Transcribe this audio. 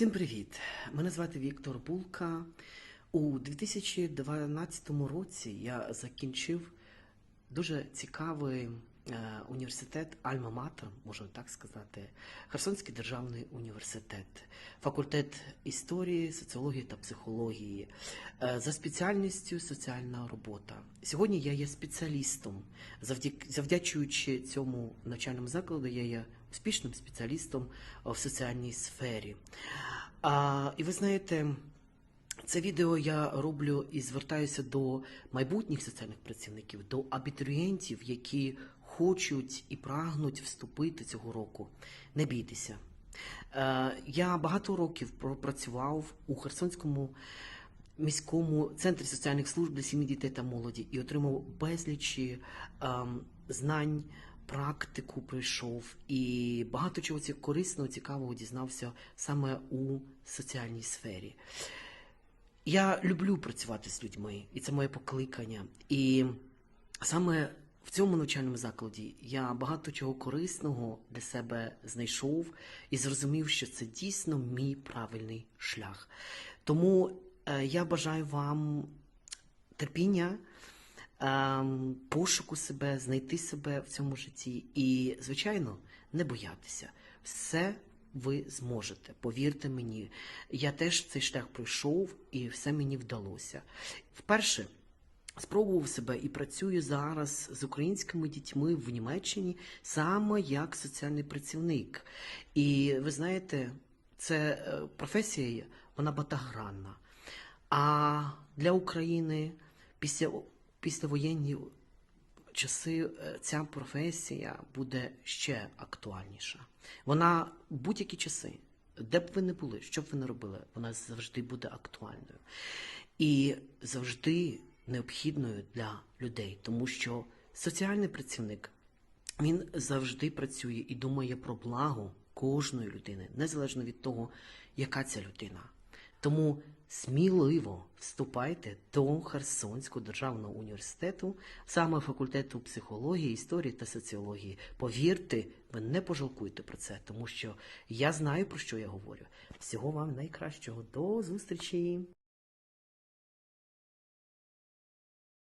Всім привіт! Мене звати Віктор Булка. У 2012 році я закінчив дуже цікавий університет Альма-Матер, можна так сказати, Херсонський державний університет, факультет історії, соціології та психології е, за спеціальністю соціальна робота. Сьогодні я є спеціалістом. Завдячуючи цьому навчальному закладу, я є успішним спеціалістом в соціальній сфері. І ви знаєте, це відео я роблю і звертаюся до майбутніх соціальних працівників, до абітурієнтів, які хочуть і прагнуть вступити цього року. Не бійтеся. Е, Я багато років пропрацював у Херсонському міському центрі соціальних служб для сім'ї дітей та молоді і отримав безлічі ем, знань, практику пройшов і багато чого корисного, цікавого дізнався саме у соціальній сфері. Я люблю працювати з людьми, і це моє покликання. І саме в цьому навчальному закладі я багато чого корисного для себе знайшов і зрозумів, що це дійсно мій правильний шлях. Тому е, я бажаю вам терпіння, ем, пошуку себе, знайти себе в цьому житті і, звичайно, не боятися. Все ви зможете. Повірте мені, я теж цей шлях пройшов і все мені вдалося. Вперше спробував себе і працюю зараз з українськими дітьми в Німеччині саме як соціальний працівник. І ви знаєте, це е, професія, вона багатогранна. А для України після післявоєнні часи е, ця професія буде ще актуальніша. Вона в будь-які часи, де б ви не були, що б ви не робили, вона завжди буде актуальною і завжди необхідною для людей, тому що соціальний працівник він завжди працює і думає про благо кожної людини, незалежно від того, яка ця людина. Тому сміливо вступайте до Херсонського державного університету, саме факультету психології, історії та соціології. Повірте, ви не пожалкуєте про це, тому що я знаю про що я говорю. Всього вам найкращого. До зустрічі!